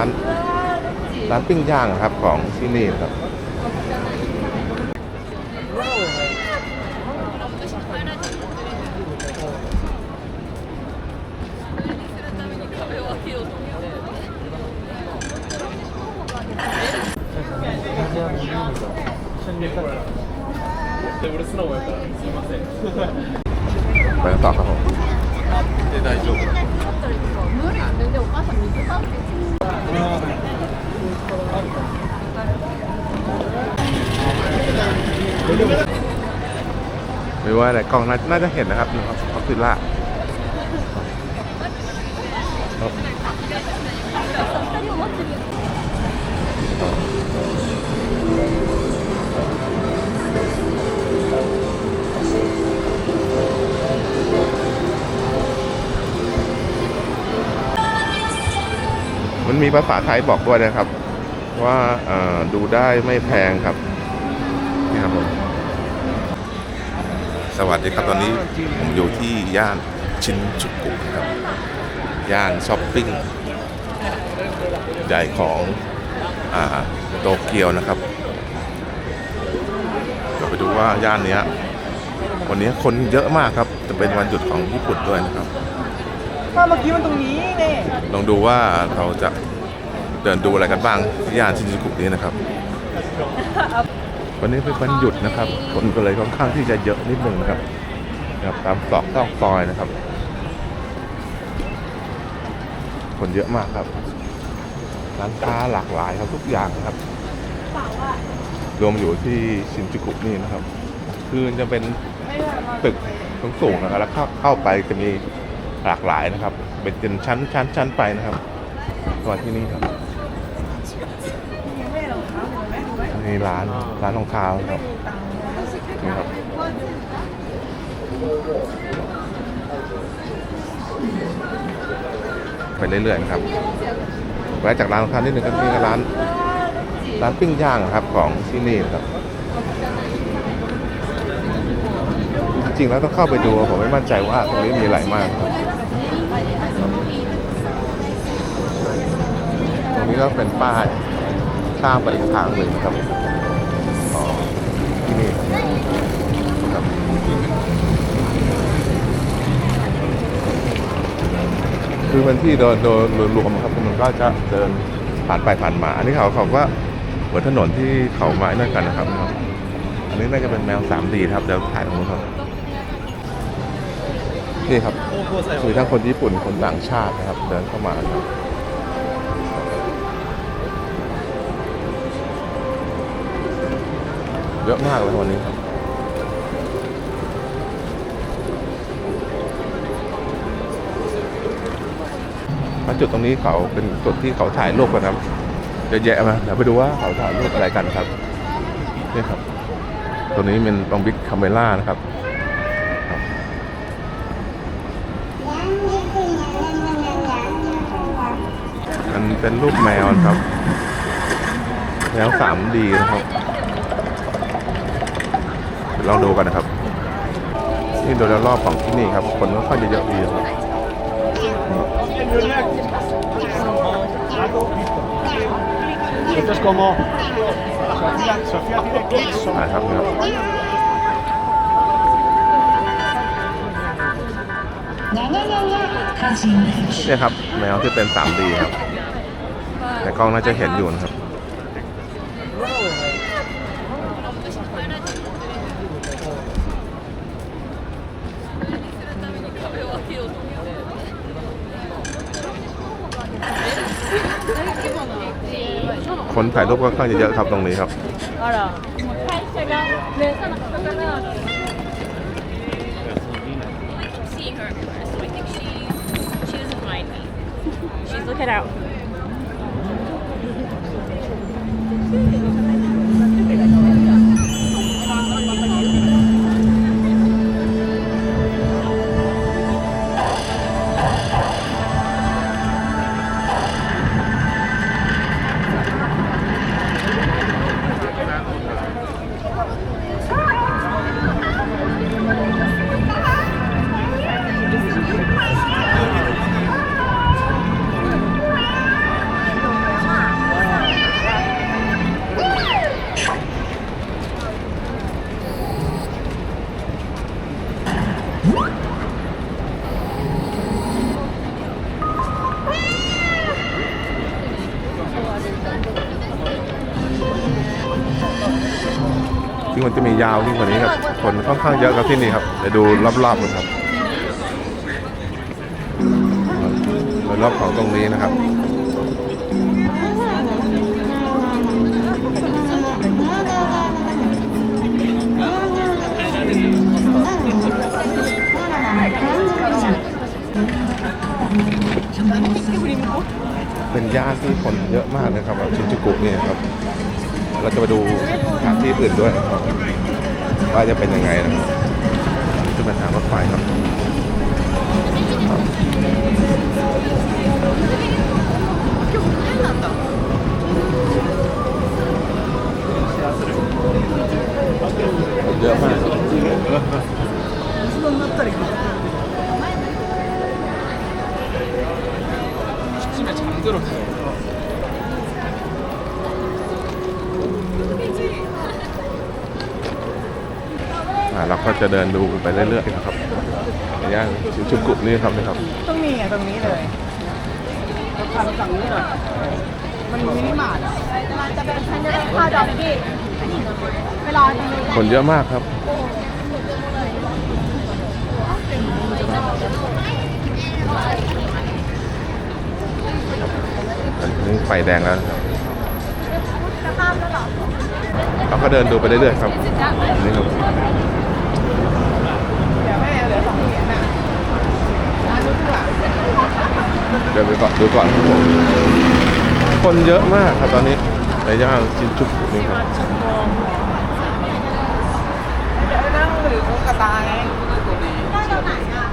าน ร้านปิ้งย่างครับของที่นี่ครับไปต่อ ไม่ว่าในกล้องน่าจะเห็นนะครับนี่ครับท็อปฟิลล่ามันมีภาษาไทยบอกด้วยนะครับ ว่าดูได้ไม่แพงครับ สวัสดีครับตอนนี้ผมอยู่ที่ย่านชินจูกุนะครับ ย่านช้อปปิ้งใหญ่ของอ่าโตเกียวนะครับเราไปดูว่าย่านเนี้ยวันนี้คนเยอะมากครับ จะเป็นวันหยุดของญี่ปุ่นด้วยนะครับถ้าเมื่อกี้มันตรงนี้เนี่ยลองดูว่าเราจะเดินดูอะไรกันบ้างที่ย่านชินจูกุนี้นะครับ วันนี้เป็นวันหยุดนะครับ คนก็เลยค่อนข้างที่จะเยอะนิดนึงนะครับครับตามตอกซอกซอยนะครับ คนเยอะมากครับร้านค้าหลากหลายครับทุกอย่างนะครับ รวมอยู่ที่ชินจูกุนี่นะครับ คือจะเป็นตึกสูงๆนะครับแล้วเข้าเข้าไปจะมีหลากหลายนะครับ เป็นชั้นชั้นชั้นไปนะครับมาที่นี่ครับ นี่ร้านร้านรองเท้าครับนี่ครับไปเรื่อยๆนะครับแวะจากร้านรองเท้านิดนึงก็นี่ก็ร้านร้านปิ้งย่างครับของที่นี่ครับ จริงๆแล้วต้องเข้าไปดูผมไม่มั่นใจว่าตรงนี้มีอะไรมากครับตรงนี้ก็เป็นป้าย ข้ามไปอีกทางหนึ่งครับอ๋อที่นี่ครับคือเป็นที่โดยโดยโดยรวมครับมันก็จะเดินผ่านไปผ่านมา อันนี้เขาเขาก็เหมือนถนนที่เขาไม้นั่นกันนะครับ อันนี้น่าจะเป็นแมว 3D ครับเดี๋ยวถ่ายตรงนู้นครับนี่ครับมีทั้งคนญี่ปุ่นคนต่างชาตินะครับ เดินเข้ามาครับ เยอะมากเลยวันนี้ครับจุดตรงนี้เขาเป็นจุดที่เขาถ่ายรูปกันครับเยอะแยะมาเดี๋ยวไปดูว่าเขาถ่ายรูปอะไรกันครับนี่ครับ ตัวนี้เป็นตรงบิ๊กคาเมล่านะครับมันเป็นรูปแมวครับ แมว 3D นะครับ ดี๋ยวลองดูกันนะครับ นี่โดยรอบของที่นี่ครับ คนก็ค่อยจะเยอะดีครับ Esto es como Sofía, Sofía tiene clics, อ่าครับนี่ครับเนี่ยครับแมวที่เป็น 3D ครับในกล้องน่าจะเห็นอยู่นะครับ คนถ่ายรูปก็ค่อนข้างจะเยอะครับตรงนี้ครับอ๋อเหรอ ยาวยิ่งกว่านี้ครับ คนค่อนข้างเยอะครับที่นี่ครับไปดูรอบๆกันครับโดยรอบของตรงนี้นะครับเป็นย่านที่คนเยอะมากนะครับชินจูกุเนี่ยครับ เราจะไปดูสถานที่อื่นด้วยนะครับ ว่าจะเป็นยังไงนะครับนี่จะเป็นทางรถไฟครับคนเยอะมากครับอ่า เราก็จะเดินดูไปเรื่อยๆนะครับในย่านชินจูกุนี่ครับนะครับต้องมีไงตรงนี้เลยเราทำฝั่งนี้หน่อยมันมินิมาร์ทอะมันจะเป็นฉันจะได้ข้าวดอกกี้ไปรอตรงนี้คนเยอะมากครับอันนี้ไฟแดงแล้วนะครับจะข้ามแล้วเหรอเราก็เดินดูไปเรื่อยๆครับนี่ครับ เดี๋ยวแม่เหลือสองเหรียญน่ะร้านนู้นดีกว่า เดินไปก่อนดูก่อนครับผมคนเยอะมากครับตอนนี้ในย่านชินจูกุนี่ครับเดี๋ยวนั่งหรือกระตายไงได้ตรงไหนอะ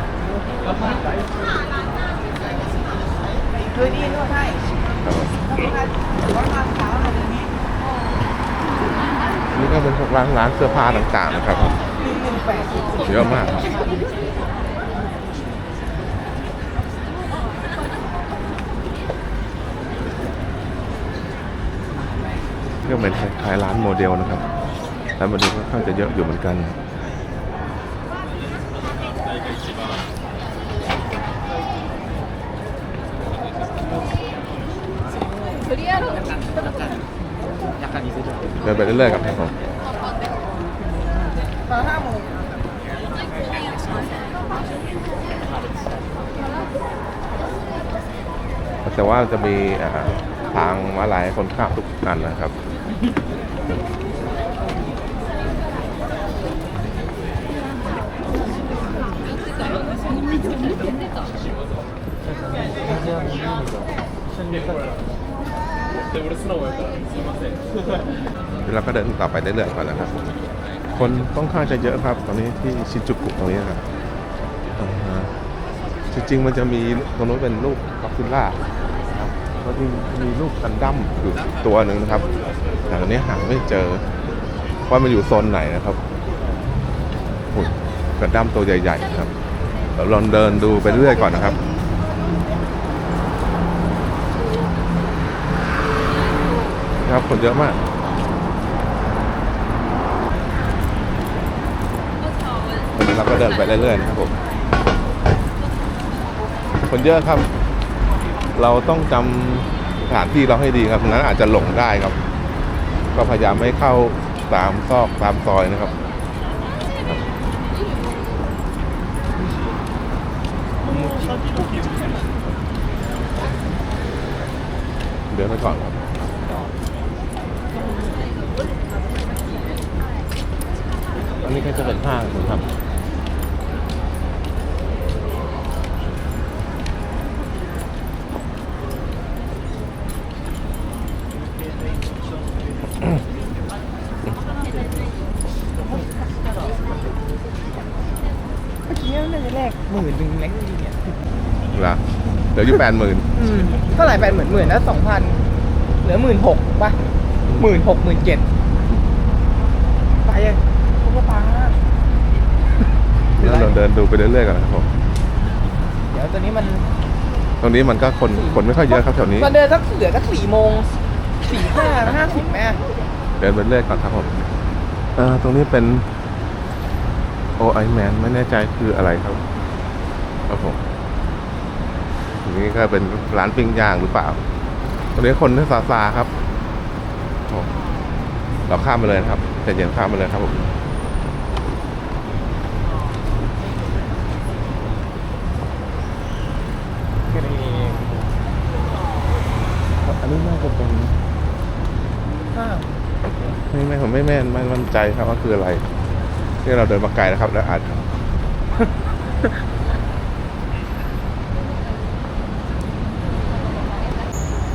คือดีนวดให้ครับผมถ้าเป็นการว่ามาเช้าอะไรอย่างนี้นี่ก็เป็นพวกร้านร้านเสื้อผ้าต่างๆนะครับหนึ่งหนึ่งแปดเยอะมากครับ ก็เป็นคล้ายๆร้านโมเดลนะครับร้านโมเดลค่อนข้างจะเยอะอยู่เหมือนกันเดินไปเรื่อยๆครับท่านผมตอนห้าโมแต่ว่าจะมีทางม้าลายคนข้ามทุกนันนะครับ เราก็เดินต่อไปเรื่อยๆก่อนนะครับ คนค่อนข้างจะเยอะครับ ตอนนี้ที่ชินจูกุตรงนี้ครับจริงๆมันจะมีตรงนู้นเป็นรูปกอซิลล่าครับก็ที่มีรูปกันดั้มอยู่ตัวหนึ่งนะครับ แต่ตอนนี้หาไม่เจอ ว่ามันอยู่โซนไหนนะครับหุ่นกันดั้มตัวใหญ่ๆครับเราลองเดินดูไปเรื่อยก่อนนะครับครับคนเยอะมากเราก็เดินไปเรื่อยๆนะครับผมคนเยอะครับ เราต้องจำสถานที่เราให้ดีครับงั้นอาจจะหลงได้ครับ ก็พยายามไม่เข้าตามซอกตามซอยนะครับเดินไปก่อนครับอันนี้ก็จะเป็นห้างนะครับ เมื่อกี้น่าจะแลกหมื่นหนึ่งแลกดีเนี่ย เหรอเห ลืออยู่แปดหมื่นอืมเท่าไหร่แปดหมื่นหมื่นนะสองพันเหลือหมื่นหกป่ะหมื่นหกหมื่นเจ็ดไปยังพวกป้าแล้วเราเดินดูไปเรื่อยๆก่อนนะครับผมเดี๋ยวตอนนี้มันตรงนี้มันก็คนคนไม่ค่อยเยอะครับแถวนี้ตอนเดินสักเหลือสักสี่โมงสี่ห้าห้าสิบแม่เดินไปเรื่อยก่อนครับผมเอ่อตรงนี้เป็นโอไอแมนไม่แน่ใจคืออะไรครับครับผมตรง นี้ก็เป็นร้านปิ้งย่างหรือเปล่า ตรงนี้คนที่ซาซาครับผมเราข้ามไปเลยนะครับแต่เย็นข้ามไปเลยครับผมเกรมอันนี้น่าจะเป็นข้าวไม่ไม่ผมไม่แม่นไม่มั่นใจครับว่าคืออะไรที่เราเดินมาไกลนะครับ แล้วอาจ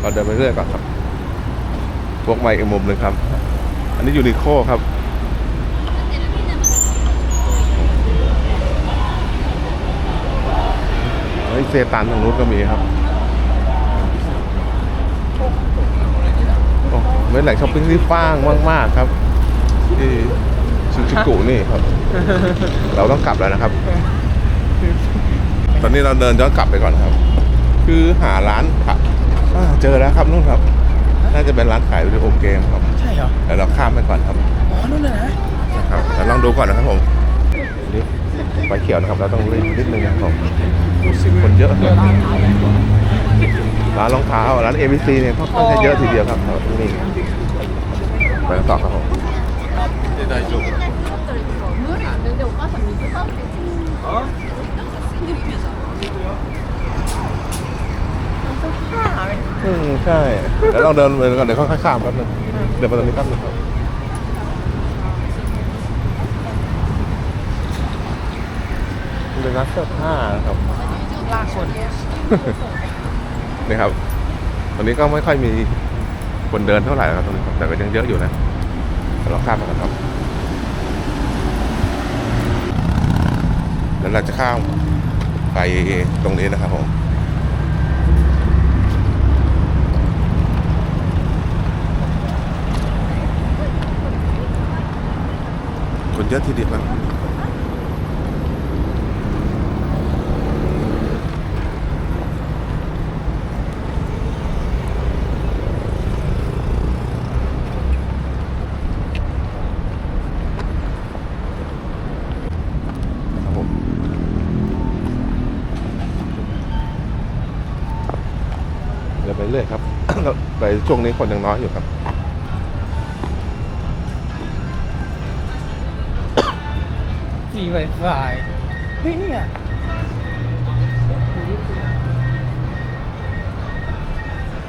เราเดินไปเรื่อยก่อนครับพวกใหม่อีกมุมหนึ่งครับ อันนี้ยูนิโคครับเฮ้เซตันทางนู้นก็มีครับโอ้เป็นแหล่งช้อปปิ้งที่ฟ้างมากๆครับ ที่ชินจูกุนี่ครับ เราต้องกลับแล้วนะครับ ตอนนี้เราเดินย้อนกลับไปก่อนครับ คือหาร้านค่ะ อ่าเจอแล้วครับนู่นครับ น่าจะเป็นร้านขายวิดีโอเกมครับใช่เหรอเดี๋ยวเราข้ามไปก่อนครับอ๋อนู่นน่ะนะนะครับแต่ลองดูก่อนนะครับผมนี่ไฟเขียวนะครับ เราต้องรีบนิดนึงนะครับผมคนเยอะครับร้านรองเท้าร้าน ABC เนี่ยค่อนข้างจะเยอะทีเดียวครับที่นี่ไปกันต่อครับผมได้จุ อืมใช่แล้วลองเดินไปก่อนเดี๋ยวค่อยๆข้ามแป๊บนึงเดี๋ยวไปตรงนี้แป๊บนึงครับเป็นร้านเสื้อผ้านะครับ ลากคนนะครับ ตอนนี้ก็ไม่ค่อยมีคนเดินเท่าไหร่นะครับตรงนี้ครับแต่ก็ยังเยอะอยู่นะเดี๋เราข้ามกันครับ แล้วเราจะข้ามไปตรงนี้นะครับผม เยอะทีเดียวครับผมเดี๋ยวไปเรื่อยครับ ไปช่วงนี้คนยังน้อยอยู่ครับ มีไวไฟเฮ้ยเนี่ย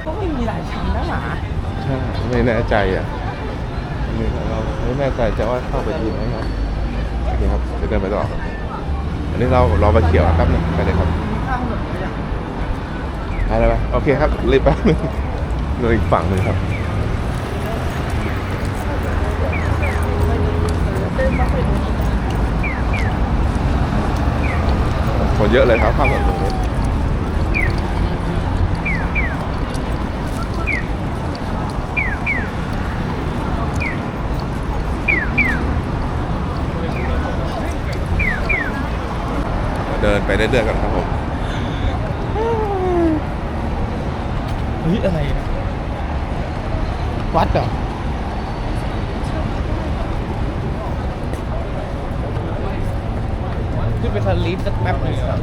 ก็ไม่มีหลายชั้นนะหมาใช่ไม่แน่ใจอะนี่เราไม่แน่ใจจะว่าเข้าไปดีไหมครับโอเคครับจะเดินไปต่อครับอันนี้เรารอไปเขียวแป๊บนึงไปเลยครับข้างถนนเลยอะไปเลยไหมโอเคครับรีบแป๊บหนึงเลยอีกฝั่งหนึ่งครับ คนเยอะเลยครับข้ามถนนตรงนี้เดินไปเรื่อยๆกันครับผมเฮ้ยอะไรนะวัดเหรอ ขึ้นไปทันลิฟต์สักแป๊บหนึงครับ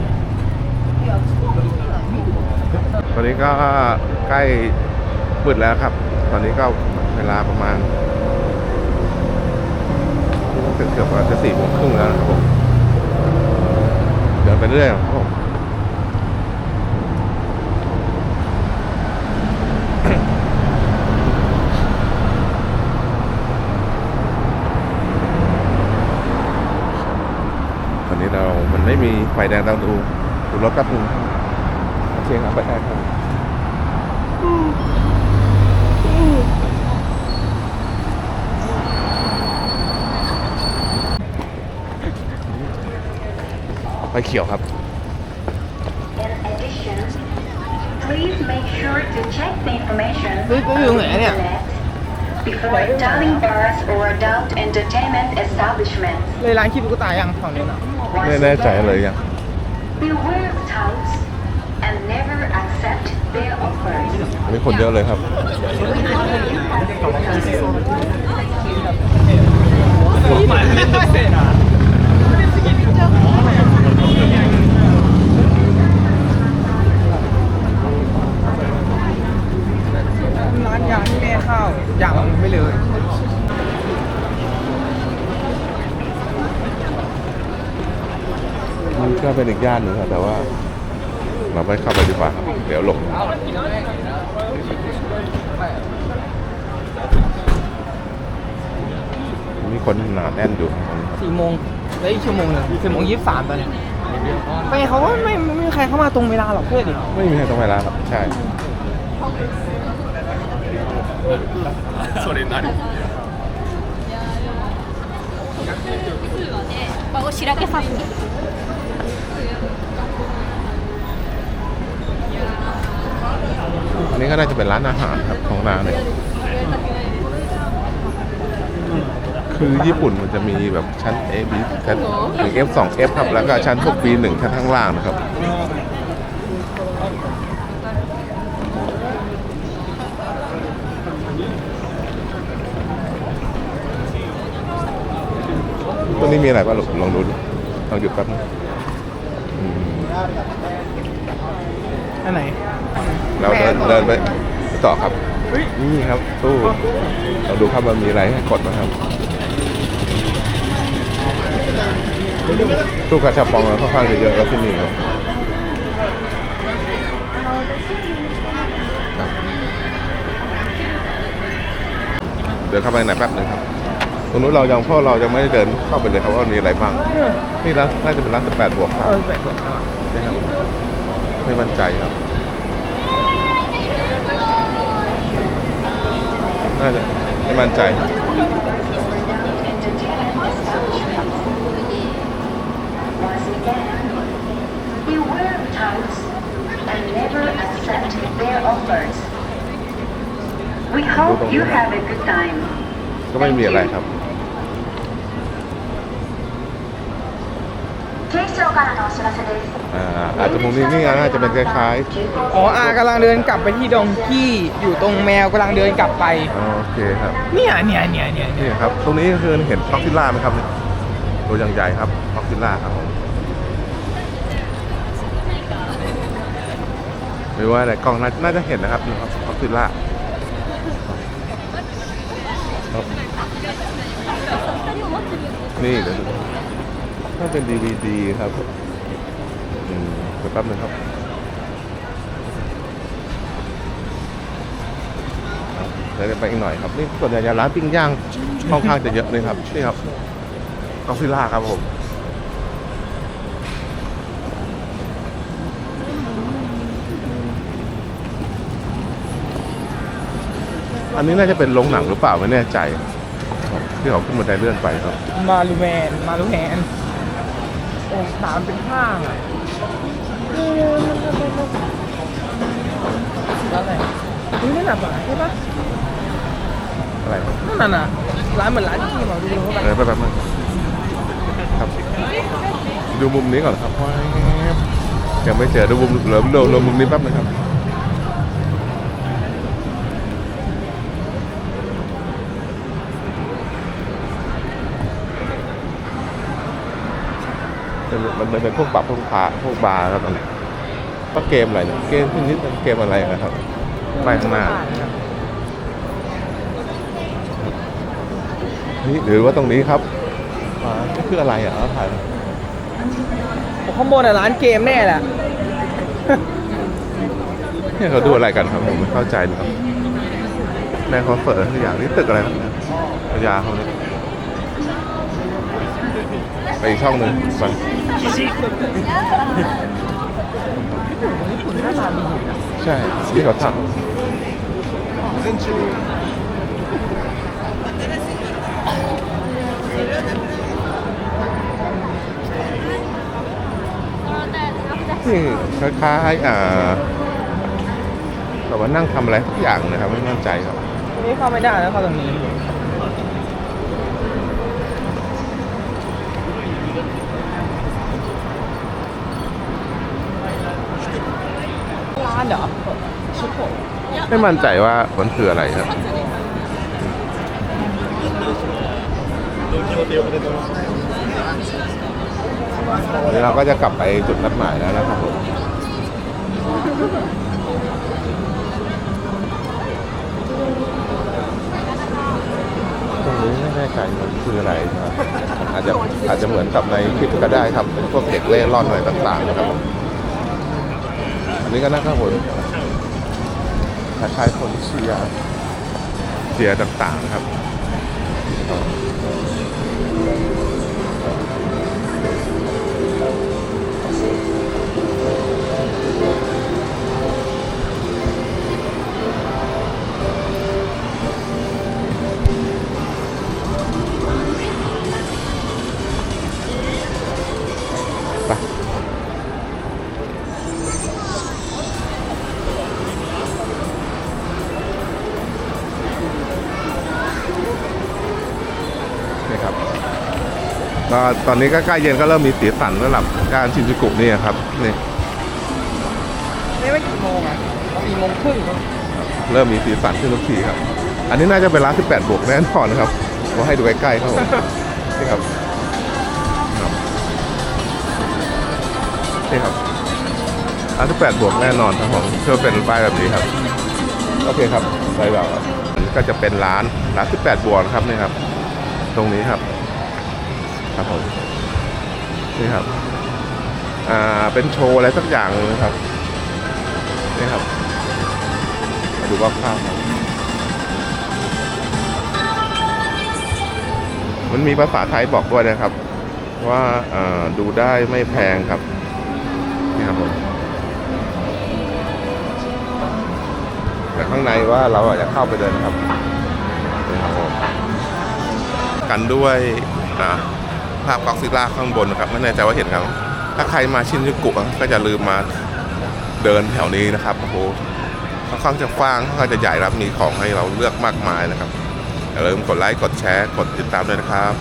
ตอนนี้ก็ใกล้มืดแล้วครับ ตอนนี้ก็เวลาประมาณเกือบเกือบจะสี่โมงครึ่งแล้วครับผมเดินไปเรื่อยครับผม ตอนนี้เรา มันไม่มีไฟแดงเราดูดูรถแป๊บนึงโอเคครับไปได้ครับไฟเขียวครับ In addition, please make sure to check the information Ui, có on đường the này nè. internet before dining bars or adult entertainment establishments. เลยร้านคิดตุ๊กตายังฝั่งนี้น่ะ Once ไม่แน่ใจ again, เลยยัง Beware of touts and never accept their offers. อันนี้คนเยอะเลยครับร้าน ที่แม่เข้าอย่างไม่เลยมันก็เป็นอีกย่านหนึ่งครับแต่ว่า เราไม่เข้าไปดีกว่า เดี๋ยวหลงมีคนหนาแน่นอยู่สี่โมงแล้วอีกชั่วโมงหนึ่งสี่โมงยี่สามตอนเนี้ยไม่เขาไม่ไม่มีใครเข้ามาตรงเวลาหรอกเพื่อนไม่มีใครตรงเวลาหรอกใช่ 場をしらけさす อันนี้ก็น่าจะเป็นร้านอาหารครับของร้านเนี่ยคือญี่ปุ่นมันจะมีแบบชั้น A B ชั้นหนึ่ง F สอง F ครับ แล้วก็ชั้นพวก B หนึ่งชั้นข้างล่างนะครับ ตัวนี้มีอะไรบ้างลูกลองดูดิลองหยุดแป๊บนึงอืมอันไหนเราเดินเดินไปต่อครับนี่ครับตู้เราดูครับว่ามีอะไรให้กดนะครับตู้กระชับปองเราค่อนข้างจะเยอะแล้วที่นี่ครับครับเดินเข้าไปไหนแป๊บหนึงครับ ตรงนู้นเรายังเพราะเรายังไม่ได้เดินเข้าไปเลยครับว่ามีอะไรบ้างนี่ร้านน่าจะเป็นร้านสิบแปดบวกครัเอบอแปดคนเอานะครับไม่มั่นใจครับน่าจะไม่มั่นใจ Once again, beware of touts and never accept their offers. We hope you have a good time. ก็ไม่มีอะไรครับ 警視庁からのお知らせです。 อ่าอาจจะมุมนี้นี่น่าจะเป็นคล้าย อ๋ออากำลังเดินกลับไปที่ดงที่อยู่ตรงแมวกำลังเดินกลับไป ๆโอเคครับ เนี่ยเนี่ยเนี่ยเนี่ยเนี่ย นี่ครับ ตรงนี้ก็คือเห็นพ็อกซิล่าไหมครับตัวอย่างใหญ่ครับพ็อกซิล่าครับผมไม่ว่าในกล้องน่าน่าจะเห็นนะครับนี่ครับพ็อกซิล่าครับนี่เดี๋ยวดู ถ้าเป็น DVD ครับอืมเดี๋ยวแป๊บนึงครับเดี๋ยวไปอีกหน่อยครับนี่ส่วนใหญ่จะร้านปิ้งย่างค่อนข้างจะเยอะเลยครับนี่ครับก็ซิล่าครับผมอันนี้น่าจะเป็นโรงหนังหรือเปล่าไม่แน่ใจที่เขาขึ้นบันไดเลื่อนไปครับ มาลูแมนมาลูแมน องศาเป็นห้างอะร้านอะไรนี่นั่นน่ะป่ะใช่ปะอะไรนั่นน่ะร้านเหมือนร้านที่มาดูเข้าไปเออไปแบบนึงครับดูมุมนี้ก่อนครับว้ายยังไม่เจอดูมุมเหลือเหลือเหลือมุมนี้แป๊บนึงครับ มันมันเป็นพวกปรับพวกพาพวกบาร์ครับตรงนี้ก็เกมอะไรเนี่ยเกมพวกนี้เป็นเกมอะไรนะครับไปข้างหน้านี่หรือว่าตรงนี้ครับอ่านี่คืออะไรอะเอาถ่ายมาผมข้างบนอะร้านเกมแน่แหละเนี่ยเขาดูอะไรกันครับผมไม่เข้าใจเลยครับแม่เขาเปิดทุกอย่างนี่ตึกอะไรครับเนี่ยพยาเขาเนี่ย ไปอีกช่องหนึ่งไปหน้าตาดีนะใช่ที่เขาทำนี่คล้ายๆอ่าแบบว่านั่งทำอะไรทุกอย่างนะครับ ไม่มั่นใจครับ นี้เข้าไม่ได้แล้วเข้าตรงนี้ ร้านเหรอชุดผม ไม่มั่นใจว่ามันคืออะไรครับเดี๋ยวเราก็จะกลับไปจุดนัดหมายแล้วนะครับผมตรงนี้ไม่แน่ใจมันคืออะไรนะครับอาจจะอาจจะเหมือนกับในคลิปก็ได้ครับเป็นพวกเด็กเล่ร่อนอะไรต่างๆนะครับอันนี้ก็น่าข้างบน คล้ายๆคนเชียร์เชียร์ต่างๆนะครับ ก็ตอนนี้ก็ใกล้เย็นก็เริ่มมีสีสันสำหรับการชินจูกุนี่ครับนี่นี่ไม่กี่โมงอะสี่โมงครึ่งเริ่มมีสีสันขึ้นทุกทีครับ อันนี้น่าจะเป็นร้าน 18 บวกแน่นอนนะครับมาให้ดูใกล้ๆครับผมนี่ครับครับนี่ครับร้าน 18 บวกแน่นอนครับผมเชื่อเป็นป้ายแบบนี้ครับ โอเคครับไปแบบก็จะเป็นร้านร้าน 18 บวกนะครับนี่ครับ ตรงนี้ครับ ครับผมนี่ครับอ่าเป็นโชว์อะไรสักอย่างนะครับนี่ครับมาดูว่าข้าวครับมันมีภาษาไทยบอกด้วยนะครับ ว่าดูได้ไม่แพงครับนี่ครับผมแต่ข้างในว่าเราอาจจะเข้าไปเดินนะครับนี่ครับผมกันด้วยนะ ภาพก็อกซิล่าข้างบนนะครับ ไม่แน่ใจว่าเห็นครับ ถ้าใครมาชินจูกุก็จะลืมมาเดินแถวนี้นะครับโอ้โหค่อนข้างจะกว้างค่อนข้างจะใหญ่รับมีของให้เราเลือกมากมายนะครับอย่าลืมกดไลค์กดแชร์กดติดตามด้วยนะครับ